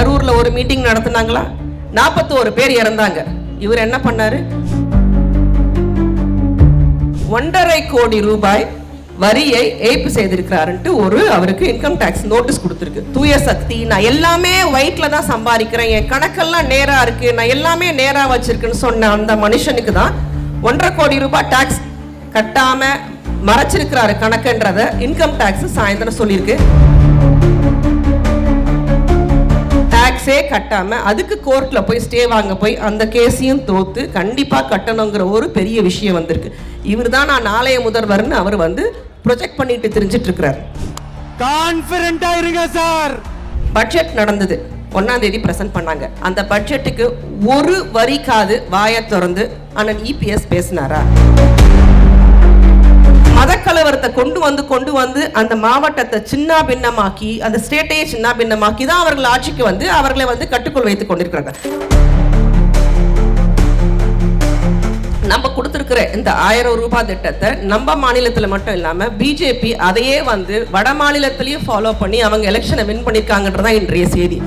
கரூர்ல ஒரு மீட்டிங் நடத்தினாங்களா? நாற்பத்தோரு பேர் இறந்தாங்க. இவர் என்ன பண்ணாரு? ஒன்றரை கோடி ரூபாய் வரியை ஏய்ப்பு செய்திருக்கிறாருன்ட்டு ஒரு அவருக்கு இன்கம் டேக்ஸ் நோட்டீஸ் கொடுத்துருக்கு. தூய சக்தி நான் எல்லாமே ஒயிட்ல தான் சம்பாதிக்கிறேன். என் கணக்கெல்லாம் நேராக இருக்கு. நான் எல்லாமே நேராக வச்சிருக்குன்னு சொன்ன அந்த மனுஷனுக்கு தான் ஒன்றரை கோடி ரூபாய் டேக்ஸ் கட்டாம மறைச்சிருக்கிறாரு கணக்குன்றத இன்கம் டேக்ஸ் சாயந்தரம் சொல்லியிருக்கு. டாக்ஸே கட்டாம அதுக்கு கோர்ட்ல போய் ஸ்டே வாங்க போய் அந்த கேஸையும் தோத்து கண்டிப்பா கட்டணுங்கிற ஒரு பெரிய விஷயம் வந்திருக்கு. இவர் தான் நான் நாளைய முதல்வர்னு அவர் வந்து ப்ரொஜெக்ட் பண்ணிட்டு தெரிஞ்சிட்டு இருக்கிறார். கான்பிடண்டா இருங்க சார் பட்ஜெட் நடந்தது. ஒன்னாம் தேதி பிரசன்ட் பண்ணாங்க. அந்த பட்ஜெட்டுக்கு ஒரு வரிக்காது வாயை திறந்து அண்ணன் இபிஎஸ் பேசினாரா? மதக்கலவரத்தை கொண்டு வந்து கொண்டு வந்து அந்த மாவட்டத்தை சின்ன பின்னமாக்கி அந்த ஸ்டேட்டையே சின்ன பின்னமாக்கி தான் அவர்கள் ஆட்சிக்கு வந்து அவர்களை வந்து கட்டுக்குள் வைத்துக் கொண்டிருக்கிறாங்க நம்ம கொடுத்துருக்கிற இந்த ஆயிரம் ரூபாய் திட்டத்தை நம்ம மாநிலத்தில் மட்டும் இல்லாமல் பிஜேபி அதையே வந்து வட மாநிலத்திலையும் ஃபாலோ பண்ணி அவங்க எலெக்ஷனை வின் பண்ணியிருக்காங்கன்றதான் இன்றைய செய்தி.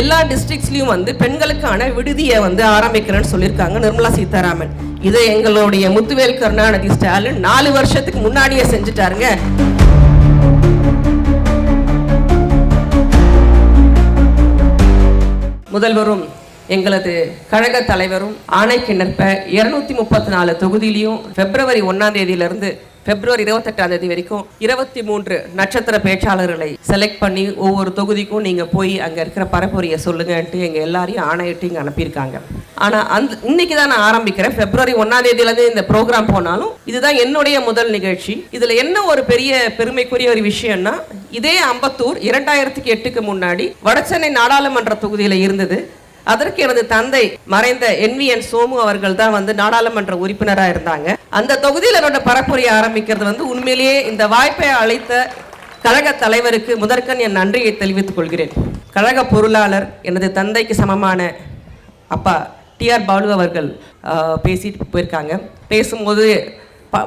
எல்லா டிஸ்ட்ரிக்ட்ஸ்லயும் வந்து பெண்களுக்கான விடுதியை வந்து ஆரம்பிக்கிறேன்னு சொல்லியிருக்காங்க நிர்மலா சீதாராமன். இதை எங்களுடைய முத்துவேல் கருணாநிதி ஸ்டாலின் நாலு வருஷத்துக்கு முன்னாடியே செஞ்சுட்டாருங்க. முதல்வரும் எங்களது கழக தலைவரும் ஆணைக்கிணற்ப இருநூத்தி முப்பத்தி நாலு தொகுதியிலையும் பிப்ரவரி ஒன்னாம் தேதியிலிருந்து பிப்ரவரி இருபத்தெட்டாம் தேதி வரைக்கும் இருபத்தி மூன்று நட்சத்திர பேச்சாளர்களை செலக்ட் பண்ணி ஒவ்வொரு தொகுதிக்கும் நீங்கள் போய் அங்கே இருக்கிற பரப்புரையை சொல்லுங்கன்ட்டு எங்கள் எல்லாரையும் ஆணையிட்டு இங்கே அனுப்பியிருக்காங்க. ஆனால் அந்த இன்னைக்கு தான் நான் ஆரம்பிக்கிறேன். பிப்ரவரி ஒன்றாம் தேதியிலேருந்து இந்த ப்ரோக்ராம் போனாலும் இதுதான் என்னுடைய முதல் நிகழ்ச்சி. இதில் என்ன ஒரு பெரிய பெருமைக்குரிய ஒரு விஷயம்னா இதே அம்பத்தூர் இரண்டாயிரத்துக்கு எட்டுக்கு முன்னாடி வடசென்னை நாடாளுமன்ற தொகுதியில் இருந்தது. அதற்கு எனது தந்தை மறைந்த என்விஎன் சோமு அவர்கள் தான் வந்து நாடாளுமன்ற உறுப்பினராக இருந்தாங்க. அந்த தொகுதியில் என்னோட பரப்புரையை ஆரம்பிக்கிறது வந்து உண்மையிலேயே இந்த வாய்ப்பை அளித்த கழக தலைவருக்கு முதற்கண் என் நன்றியை தெரிவித்துக் கொள்கிறேன். கழக பொருளாளர் எனது தந்தைக்கு சமமான அப்பா டிஆர் பாலு அவர்கள் பேசிட்டு போயிருக்காங்க. பேசும்போது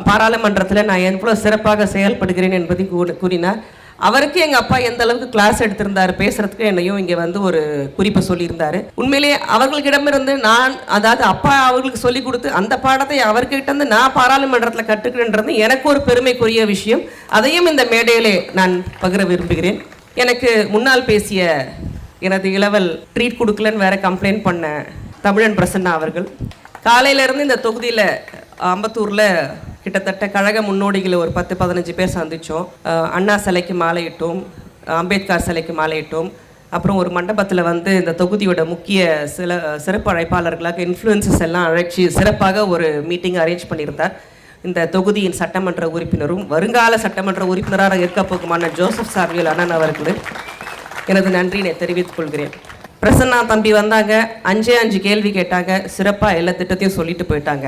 பாராளுமன்றத்தில் நான் எவ்வளோ சிறப்பாக செயல்படுகிறேன் என்பதை கூறினார். அவருக்கு எங்கள் அப்பா எந்த அளவுக்கு கிளாஸ் எடுத்திருந்தார் பேசுறதுக்கு என்னையும் இங்கே வந்து ஒரு குறிப்பை சொல்லியிருந்தாரு. உண்மையிலேயே அவர்களிடமிருந்து நான் அதாவது அப்பா அவர்களுக்கு சொல்லி கொடுத்து அந்த பாடத்தை அவர்கிட்ட இருந்து நான் பாராளுமன்றத்தில் கற்றுக்கிறேன்றது எனக்கு ஒரு பெருமைக்குரிய விஷயம். அதையும் இந்த மேடையிலே நான் பகிர விரும்புகிறேன். எனக்கு முன்னால் பேசிய எனது இளவல் ட்ரீட் கொடுக்கலன்னு வேற கம்ப்ளைண்ட் பண்ண தமிழன் பிரசன்னா அவர்கள். காலையிலேருந்து இந்த தொகுதியில் அம்பத்தூரில் கிட்டத்தட்ட கழக முன்னோடிகளை ஒரு பத்து பதினஞ்சு பேர் சந்தித்தோம் அண்ணா சிலைக்கு மாலையிட்டோம் அம்பேத்கர் சிலைக்கு மாலையிட்டோம் அப்புறம் ஒரு மண்டபத்தில் வந்து இந்த தொகுதியோட முக்கிய சில சிறப்பு அழைப்பாளர்களாக இன்ஃப்ளூயன்சஸ் எல்லாம் அழைச்சி சிறப்பாக ஒரு மீட்டிங் அரேஞ்ச் பண்ணியிருந்தார். இந்த தொகுதியின் சட்டமன்ற உறுப்பினரும் வருங்கால சட்டமன்ற உறுப்பினராக இருக்க போகுமான ஜோசப் சார்வியல் அண்ணன் அவர்களுக்கு எனது நன்றியினை தெரிவித்துக் கொள்கிறேன். பிரசன்னா தம்பி வந்தாங்க அஞ்சே அஞ்சு கேள்வி கேட்டாங்க சிறப்பாக எல்லா திட்டத்தையும் சொல்லிட்டு போயிட்டாங்க.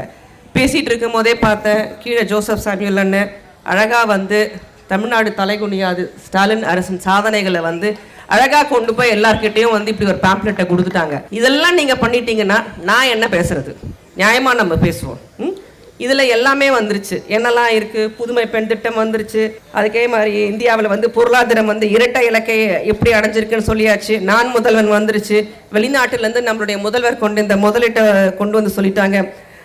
பேசிகிட்டு இருக்கும் போதே பார்த்தேன் கீழே ஜோசப் சாமியல் அண்ணன் அழகாக வந்து தமிழ்நாடு தலைகுனியாது ஸ்டாலின் அரசின் சாதனைகளை வந்து அழகாக கொண்டு போய் எல்லாருக்கிட்டேயும் வந்து இப்படி ஒரு பேம்ப்ளெட்டை கொடுத்துட்டாங்க. இதெல்லாம் நீங்கள் பண்ணிட்டீங்கன்னா நான் என்ன பேசுறது? நியாயமாக நம்ம பேசுவோம். இதில் எல்லாமே வந்துருச்சு. என்னெல்லாம் இருக்குது புதுமை பெண் திட்டம் வந்துருச்சு. அதுக்கே மாதிரி இந்தியாவில் வந்து பொருளாதாரம் வந்து இரட்டை இலக்கை எப்படி அடைஞ்சிருக்குன்னு சொல்லியாச்சு. நான் முதல்வன் வந்துருச்சு. வெளிநாட்டிலேருந்து நம்மளுடைய முதல்வர் கொண்டு இந்த முதலீட்டை கொண்டு வந்து சொல்லிட்டாங்க.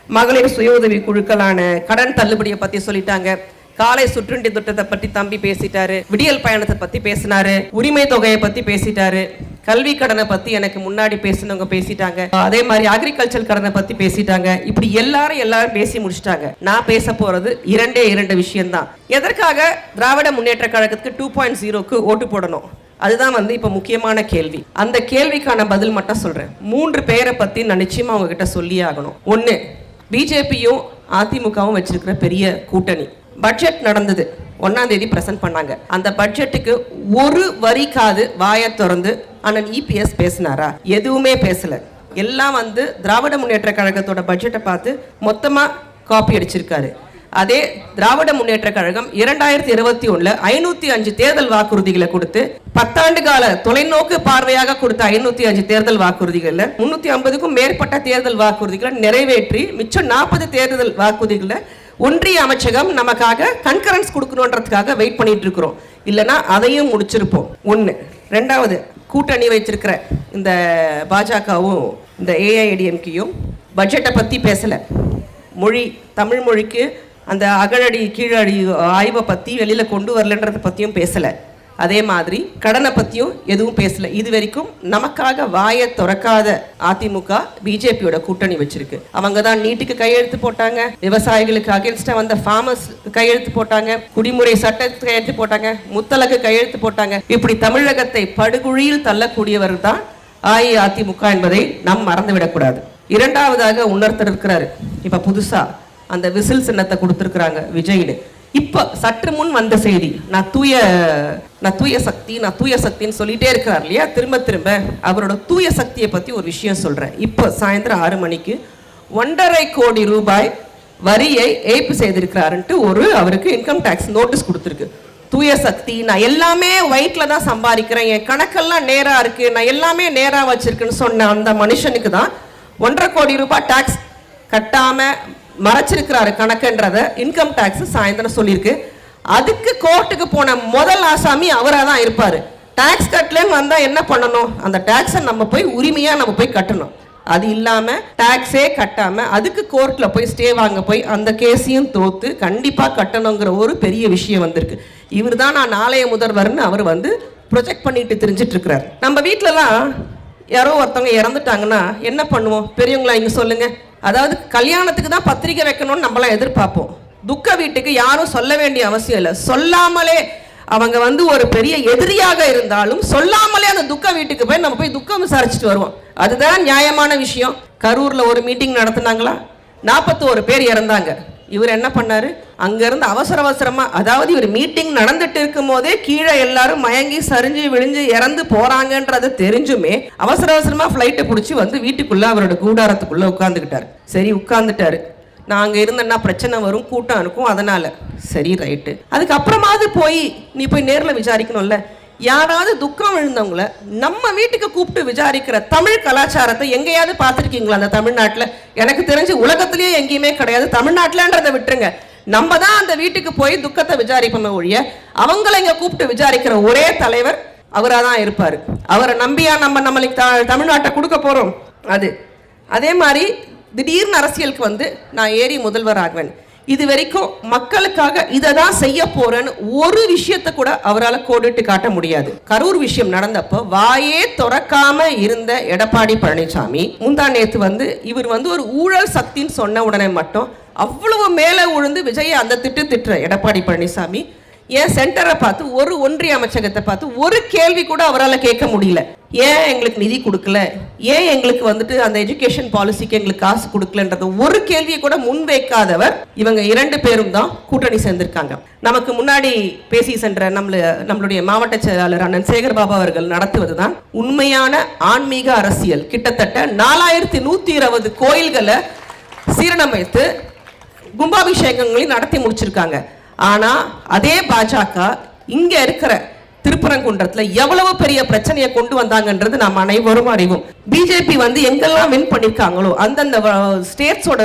மகளிர் சுய உதவி குழுக்களான கடன் தள்ளுபடியை பத்தி சொல்லிட்டாங்க. காலை சுற்றுண்டி திட்டத்தை பத்தி தம்பி பேசிட்டாரு. விடியல் பயணத்தை பத்தி பேசினாரு. உரிமை தொகையை பத்தி பேசிட்டாரு. கல்வி கடனை பத்தி எனக்கு முன்னாடி பேசினவங்க பேசிட்டாங்க. அதே மாதிரி அக்ரிகல்ச்சர் கடனை பத்தி பேசிட்டாங்க. இப்படி எல்லாரும் எல்லாரும் பேசி முடிச்சிட்டாங்க. நான் பேச போறது இரண்டே இரண்டு விஷயம்தான். எதற்காக திராவிட முன்னேற்ற கழகத்துக்கு டூ பாயிண்ட் ஜீரோக்கு ஓட்டு போடணும்? அதுதான் வந்து இப்ப முக்கியமான கேள்வி. அந்த கேள்விக்கான பதில் மட்டும் சொல்றேன். மூன்று பேரை பத்தி நான் நிச்சயமா உங்ககிட்ட சொல்லியே ஆகணும். ஒன்று பிஜேபியும் அதிமுகவும் வச்சிருக்கிற பெரிய கூட்டணி. பட்ஜெட் நடந்தது. ஒன்னாம் தேதி பிரசன்ட் பண்ணாங்க. அந்த பட்ஜெட்டுக்கு ஒரு வரிக்காது வாயை திறந்து அண்ணன் இபிஎஸ் பேசினாரா? எதுவுமே பேசல. எல்லாம் வந்து திராவிட முன்னேற்ற கழகத்தோட பட்ஜெட்டை பார்த்து மொத்தமா காப்பி அடிச்சிருக்காரு. அதே திராவிட முன்னேற்ற கழகம் இரண்டாயிரத்தி இருபத்தி ஒண்ணுல ஐநூத்தி அஞ்சு தேர்தல் வாக்குறுதிகளை கொடுத்து பத்தாண்டு கால தொலைநோக்கு பார்வையாக கொடுத்த ஐநூத்தி அஞ்சு தேர்தல் வாக்குறுதிகள்ல முன்னூத்தி ஐம்பதுக்கும் மேற்பட்ட தேர்தல் வாக்குறுதிகளை நிறைவேற்றி மிச்சம் நாற்பது தேர்தல் வாக்குறுதிகளை ஒன்றிய அமைச்சகம் நமக்காக கன்கரன்ஸ் கொடுக்கணுன்றதுக்காக வெயிட் பண்ணிட்டு இருக்கிறோம். இல்லைன்னா அதையும் முடிச்சிருப்போம். ஒன்று ரெண்டாவது கூட்டணி வச்சிருக்கிற இந்த பாஜகவும் இந்த ஏஐடிஎம்கேயும் பட்ஜெட்டை பற்றி பேசலை. மொழி தமிழ் மொழிக்கு அந்த அகழடி கீழடி ஆய்வை பற்றி வெளியில் கொண்டு வரலன்றதை பற்றியும் பேசலை. அதே மாதிரி கடனை பற்றியும் எதுவும் பேசலை. இது வரைக்கும் நமக்காக வாயை திறக்காத அதிமுக பிஜேபியோட கூட்டணி வச்சிருக்கு. அவங்க தான் நீட்டுக்கு கையெழுத்து போட்டாங்க. விவசாயிகளுக்கு அகேன்ஸ்டாக வந்த ஃபார்மர்ஸ் கையெழுத்து போட்டாங்க. குடிமுறை சட்டத்துக்கு கையெழுத்து போட்டாங்க. முத்தலகு கையெழுத்து போட்டாங்க. இப்படி தமிழகத்தை படுகுழியில் தள்ளக்கூடியவர் தான் அஇஅதிமுக என்பதை நாம் மறந்துவிடக்கூடாது. இரண்டாவதாக இன்னொருத்தர் இருக்கிறாரு இப்போ புதுசாக அந்த விசில் சின்னத்தை கொடுத்துருக்குறாங்க விஜய்னு. இப்போ சற்று முன் வந்த செய்தி நான் தூய நான் தூய சக்தி நான் தூய சக்தின்னு சொல்லிட்டே இருக்கிறார் இல்லையா? திரும்ப திரும்ப அவரோட தூய சக்தியை பற்றி ஒரு விஷயம் சொல்கிறேன் இப்போ சாயந்தரம் ஆறு மணிக்கு ஒன்றரை கோடி ரூபாய் வரியை ஏய்ப்பு செய்திருக்கிறாருன்ட்டு ஒரு அவருக்கு இன்கம் டேக்ஸ் நோட்டீஸ் கொடுத்துருக்கு. தூய சக்தி நான் எல்லாமே ஒயிட்ல தான் சம்பாதிக்கிறேன். என் கணக்கெல்லாம் நேராக இருக்கு. நான் எல்லாமே நேராக வச்சிருக்குன்னு சொன்ன அந்த மனுஷனுக்கு தான் ஒன்றரை கோடி ரூபாய் டேக்ஸ் கட்டாமல் மறைச்சிருக்கிறாரு கணக்குன்றத இன்கம் டேக்ஸ் சாயந்தரம் சொல்லியிருக்கு. அதுக்கு கோர்ட்டுக்கு போன முதல் ஆசாமி அவராக தான் இருப்பார். டேக்ஸ் கட்டலன்னு வந்தால் என்ன பண்ணணும்? அந்த டேக்ஸை நம்ம போய் உரிமையாக நம்ம போய் கட்டணும். அது இல்லாமல் டேக்ஸே கட்டாமல் அதுக்கு கோர்ட்டில் போய் ஸ்டே வாங்க போய் அந்த கேஸையும் தோத்து கண்டிப்பாக கட்டணுங்கிற ஒரு பெரிய விஷயம் வந்திருக்கு. இவர் தான் நான் நாளைய முதல்வர்னு அவர் வந்து ப்ரொஜெக்ட் பண்ணிட்டு தெரிஞ்சிட்டு இருக்கிறார் நம்ம வீட்டிலலாம் யாரோ ஒருத்தவங்க இறந்துட்டாங்கன்னா என்ன பண்ணுவோம்? பெரியவங்களா இங்கே சொல்லுங்கள் அதாவது கல்யாணத்துக்கு தான் பத்திரிக்கை வைக்கணும்னு நம்மளாம் எதிர்பார்ப்போம். துக்க வீட்டுக்கு யாரும் சொல்ல வேண்டிய அவசியம் இல்லை. சொல்லாமலே அவங்க வந்து ஒரு பெரிய எதிரியாக இருந்தாலும் சொல்லாமலே அந்த துக்க வீட்டுக்கு போய் நம்ம போய் துக்கம் விசாரிச்சுட்டு வருவோம். அதுதான் நியாயமான விஷயம். கரூரில் ஒரு மீட்டிங் நடத்துனாங்களா? நாற்பத்தோரு பேர் இறந்தாங்க. இவர் என்ன பண்ணாரு? அங்கேருந்து அவசர அவசரமாக அதாவது இவர் மீட்டிங் நடந்துட்டு இருக்கும் போதே கீழே எல்லாரும் மயங்கி சரிஞ்சு விழிஞ்சு இறந்து போறாங்கன்றது தெரிஞ்சுமே அவசர அவசரமாக ஃப்ளைட்டை பிடிச்சி வந்து வீட்டுக்குள்ளே அவரோட கூடாரத்துக்குள்ளே உட்காந்துக்கிட்டாரு சரி உட்காந்துட்டாரு நான் அங்கே இருந்தேன்னா பிரச்சனை வரும் கூட்டம் இருக்கும் அதனால். சரி ரைட்டு அதுக்கப்புறமாவது போய் நீ போய் நேரில் விசாரிக்கணும்ல. யாராவது துக்கம் விழுந்தவங்கள நம்ம வீட்டுக்கு கூப்பிட்டு விசாரிக்கிற தமிழ் கலாச்சாரத்தை எங்கேயாவது பார்த்துருக்கீங்களா அந்த தமிழ்நாட்டில்? எனக்கு தெரிஞ்சு உலகத்திலேயே எங்கேயுமே கிடையாது. தமிழ்நாட்டிலன்றதை விட்டுருங்க. நம்ம தான் அந்த வீட்டுக்கு போய் துக்கத்தை விசாரிப்போமே ஒழிய அவங்கள இங்கே கூப்பிட்டு விசாரிக்கிற ஒரே தலைவர் அவராக தான் இருப்பார். அவரை நம்பியா நம்ம நம்மளுக்கு த- தமிழ்நாட்டை கொடுக்க போகிறோம் அது. அதே மாதிரி திடீர்னு அரசியலுக்கு வந்து நான் ஏறி முதல்வர் ஆகுவேன். இது வரைக்கும் மக்களுக்காக இதை தான் செய்ய போறேன்னு ஒரு விஷயத்த கூட அவரால் கோடிட்டு காட்ட முடியாது. கரூர் விஷயம் நடந்தப்போ வாயே திறக்காம இருந்த எடப்பாடி பழனிசாமி முந்தா நேத்து வந்து இவர் வந்து ஒரு ஊழல் சக்தின்னு சொன்ன உடனே மட்டும் அவ்வளவு மேலே உழுந்து விஜயை அந்த திட்டு திட்டுற எடப்பாடி பழனிசாமி ஏன் சென்டரை பார்த்து ஒரு ஒன்றிய அமைச்சகத்தை பார்த்து ஒரு கேள்வி கூட அவரால் கேட்க முடியல. ஏன் எங்களுக்கு நிதி கொடுக்கல? ஏன் எங்களுக்கு வந்துட்டு அந்த எஜுகேஷன் பாலிசிக்கு எங்களுக்கு காசு கொடுக்கலன்றது ஒரு கேள்வியை கூட முன்வைக்காதவர் இவங்க இரண்டு பேரும் தான் கூட்டணி சேர்ந்திருக்காங்க. நமக்கு முன்னாடி பேசி சென்ற நம்மள நம்மளுடைய மாவட்ட செயலாளர் அண்ணன் சேகர் பாபா அவர்கள் நடத்துவது தான் உண்மையான ஆன்மீக அரசியல். கிட்டத்தட்ட நாலாயிரத்தி நூத்தி இருபது கோயில்களை சீரமைத்து கும்பாபிஷேகங்களையும் நடத்தி முடிச்சிருக்காங்க. ஆனால் அதே பாஜக இங்கே இருக்கிற திருப்பரங்குன்றத்தில் எவ்வளவு பெரிய பிரச்சனையை கொண்டு வந்தாங்கன்றது நாம் அனைவரும் அறிவோம். பிஜேபி வந்து எங்கெல்லாம் வின் பண்ணியிருக்காங்களோ அந்தந்த ஸ்டேட்ஸோட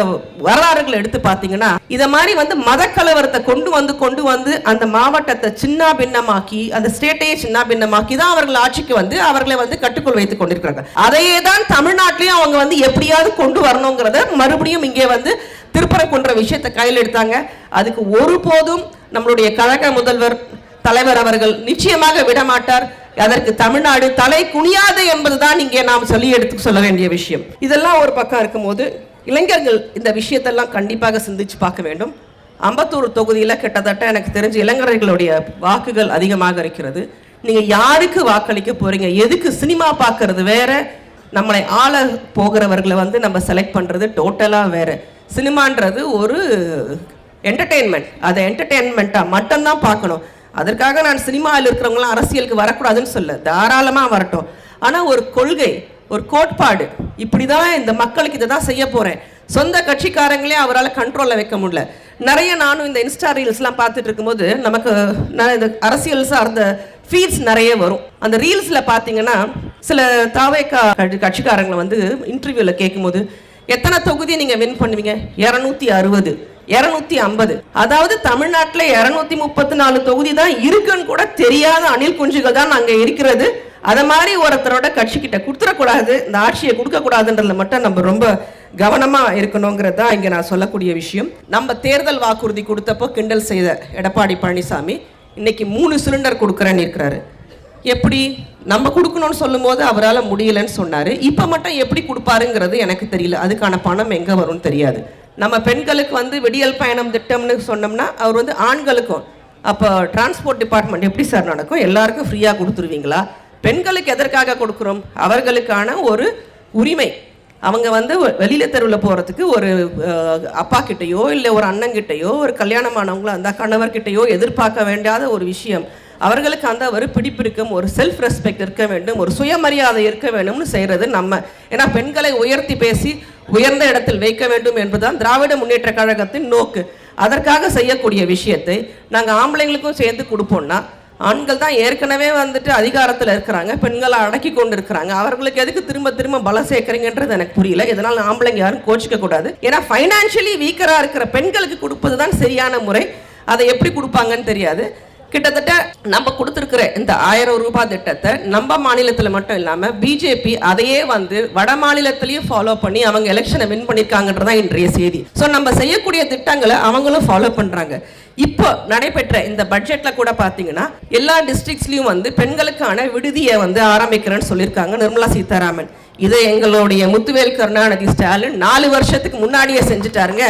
வரலாறுகளை எடுத்து பார்த்தீங்கன்னா இதை மாதிரி வந்து மத கலவரத்தை கொண்டு வந்து கொண்டு வந்து அந்த மாவட்டத்தை சின்ன பின்னமாக்கி அந்த ஸ்டேட்டையே சின்ன பின்னமாக்கி தான் அவர்கள் ஆட்சிக்கு வந்து அவர்களை வந்து கட்டுக்குள் வைத்துக் கொண்டிருக்கிறாங்க. அதையே தான் தமிழ்நாட்டிலையும் அவங்க வந்து எப்படியாவது கொண்டு வரணுங்கிறத மறுபடியும் இங்கே வந்து திருப்பரங்குன்ற விஷயத்தை கையில் எடுத்தாங்க. அதுக்கு ஒருபோதும் நம்மளுடைய கழக முதல்வர் தலைவர் அவர்கள் நிச்சயமாக விடமாட்டார். அதற்கு தமிழ்நாடு தலை குனியாது என்பதுதான் இங்கே நாம் சொல்லி எடுத்து சொல்ல வேண்டிய விஷயம். இதெல்லாம் ஒரு பக்கம் இருக்கும்போது இளைஞர்கள் இந்த விஷயத்தெல்லாம் கண்டிப்பாக சிந்திச்சு பார்க்க வேண்டும். அம்பத்தூர் தொகுதியில் கிட்டத்தட்ட எனக்கு தெரிஞ்சு இளைஞர்களுடைய வாக்குகள் அதிகமாக இருக்கிறது. நீங்கள் யாருக்கு வாக்களிக்க போகிறீங்க எதுக்கு சினிமா பார்க்கறது வேற? நம்மளை ஆள போகிறவர்களை வந்து நம்ம செலக்ட் பண்ணுறது டோட்டலாக வேறு. சினிமான்றது ஒரு என்டர்டெயின்மெண்ட் அதை என்டர்டெயின்மெண்ட்டாக மட்டும்தான் பார்க்கணும். அதற்காக நான் சினிமாவில் இருக்கிறவங்களாம் அரசியலுக்கு வரக்கூடாதுன்னு சொல்ல தாராளமாக வரட்டும். ஆனால் ஒரு கொள்கை ஒரு கோட்பாடு இப்படி தான் இந்த மக்களுக்கு இதை தான் செய்ய போகிறேன் சொந்த கட்சிக்காரங்களே அவரால் கண்ட்ரோலில் வைக்க முடியல. நிறைய நானும் இந்த இன்ஸ்டா ரீல்ஸ்லாம் பார்த்துட்டு இருக்கும்போது நமக்கு நான் இந்த அரசியல் சார்ந்த ஃபீட்ஸ் நிறைய வரும். அந்த ரீல்ஸில் பார்த்தீங்கன்னா சில தாவேக்கா கட்சிக்காரங்களை வந்து இன்டர்வியூவில் கேட்கும்போது எத்தனை தொகுதி நீங்கள் வின் பண்ணுவீங்க? இரநூத்தி அறுபது. இருநூத்தி ஐம்பது. அதாவது தமிழ்நாட்டில் இருநூத்தி முப்பத்தி நாலு தொகுதி தான் இருக்குன்னு கூட தெரியாத அணில் குஞ்சுகள் தான் அங்க இருக்கிறது. அதை மாதிரி ஒருத்தரோட கட்சிக்கிட்ட கொடுத்துடக்கூடாது இந்த ஆட்சியை கொடுக்கக்கூடாதுன்றதுல மட்டும் நம்ம ரொம்ப கவனமா இருக்கணுங்கிறது தான் இங்கே நான் சொல்லக்கூடிய விஷயம். நம்ம தேர்தல் வாக்குறுதி கொடுத்தப்போ கிண்டல் செய்த எடப்பாடி பழனிசாமி இன்னைக்கு மூணு சிலிண்டர் கொடுக்குறேன்னு இருக்கிறாரு. எப்படி நம்ம கொடுக்கணும்னு சொல்லும்போது அவரால் முடியலன்னு சொன்னார். இப்போ மட்டும் எப்படி கொடுப்பாருங்கிறது எனக்கு தெரியல. அதுக்கான பணம் எங்கே வரும்னு தெரியாது. நம்ம பெண்களுக்கு வந்து விடியல் பயணம் திட்டம்னு சொன்னோம்னா அவர் வந்து ஆண்களுக்கும் அப்போ டிரான்ஸ்போர்ட் டிபார்ட்மெண்ட் எப்படி சார் நடக்கும்? எல்லாருக்கும் ஃப்ரீயாக கொடுத்துருவீங்களா? பெண்களுக்கு எதற்காக கொடுக்குறோம்? அவர்களுக்கான ஒரு உரிமை. அவங்க வந்து வெளியில் வெளியில தெருவில் போகிறதுக்கு ஒரு அப்பா கிட்டேயோ இல்லை ஒரு அண்ணங்கிட்டேயோ ஒரு கல்யாணமானவங்களோ அந்த கணவர்கிட்டயோ எதிர்பார்க்க வேண்டாத ஒரு விஷயம். அவர்களுக்கு அந்த ஒரு பிடிப்பிருக்கும் ஒரு செல்ஃப் ரெஸ்பெக்ட் இருக்க வேண்டும் ஒரு சுயமரியாதை இருக்க வேண்டும்னு செய்கிறது நம்ம. ஏன்னா பெண்களை உயர்த்தி பேசி உயர்ந்த இடத்தில் வைக்க வேண்டும் என்பதுதான் திராவிட முன்னேற்ற கழகத்தின் நோக்கு. அதற்காக செய்யக்கூடிய விஷயத்தை நாங்கள் ஆம்பளைங்களுக்கும் சேர்ந்து கொடுப்போம்னா ஆண்கள் தான் ஏற்கனவே வந்துட்டு அதிகாரத்தில் இருக்கிறாங்க பெண்களை அடக்கி கொண்டு இருக்கிறாங்க அவர்களுக்கு எதுக்கு திரும்ப திரும்ப பலம் சேர்க்குறீங்கன்றது எனக்கு புரியல. இதனால் ஆம்பளைங்க யாரும் கோச்சிக்க கூடாது. ஏன்னா ஃபைனான்ஷியலி வீக்கராக இருக்கிற பெண்களுக்கு கொடுப்பது தான் சரியான முறை. அதை எப்படி கொடுப்பாங்கன்னு தெரியாது. கிட்டத்தட்ட நம்ம கொடுத்துருக்கிற இந்த ஆயிரம் ரூபாய் திட்டத்தை நம்ம மாநிலத்தில் மட்டும் இல்லாமல் பிஜேபி அதையே வந்து வட மாநிலத்திலையும் ஃபாலோ பண்ணி அவங்க எலெக்ஷனை வின் பண்ணியிருக்காங்கன்றதான் இன்றைய செய்தி. ஸோ நம்ம செய்யக்கூடிய திட்டங்களை அவங்களும் ஃபாலோ பண்ணுறாங்க இப்போ நடைபெற்ற இந்த பட்ஜெட்ல கூட பார்த்தீங்கன்னா எல்லா டிஸ்ட்ரிக்ட்ஸ்லையும் வந்து பெண்களுக்கான விடுதியை வந்து ஆரம்பிக்கிறேன்னு சொல்லியிருக்காங்க நிர்மலா சீதாராமன். இதை எங்களுடைய முத்துவேல் கருணாநிதி ஸ்டாலின் நாலு வருஷத்துக்கு முன்னாடியே செஞ்சுட்டாருங்க.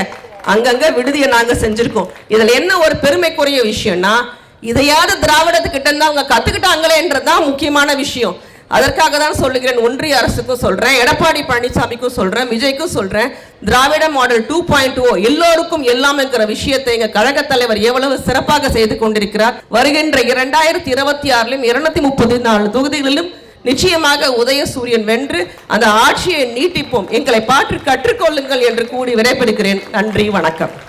அங்கங்க விடுதியை நாங்கள் செஞ்சிருக்கோம். இதில் என்ன ஒரு பெருமைக்குரிய விஷயம்னா இதையாவது திராவிடத்துக்கிட்ட இருந்து அவங்க கத்துக்கிட்டாங்களேன்றதுதான் முக்கியமான விஷயம். அதற்காக தான் சொல்லுகிறேன் ஒன்றிய அரசுக்கும் சொல்றேன் எடப்பாடி பழனிசாமிக்கும் சொல்றேன் விஜய்க்கும் சொல்றேன். Dravida model two point O எல்லோருக்கும் எல்லாம்ங்கிற விஷயத்தை எங்க கழக தலைவர் எவ்வளவு சிறப்பாக செய்து கொண்டிருக்கிறார். வருகின்ற இரண்டாயிரத்தி இருபத்தி ஆறிலும் இருநூத்தி முப்பத்தி நாலு தொகுதிகளிலும் நிச்சயமாக உதயசூரியன் வென்று அந்த ஆட்சியை நீட்டிப்போம். எங்களை பாற்று கற்றுக்கொள்ளுங்கள் என்று கூடி விடைபெறுகிறேன். நன்றி வணக்கம்.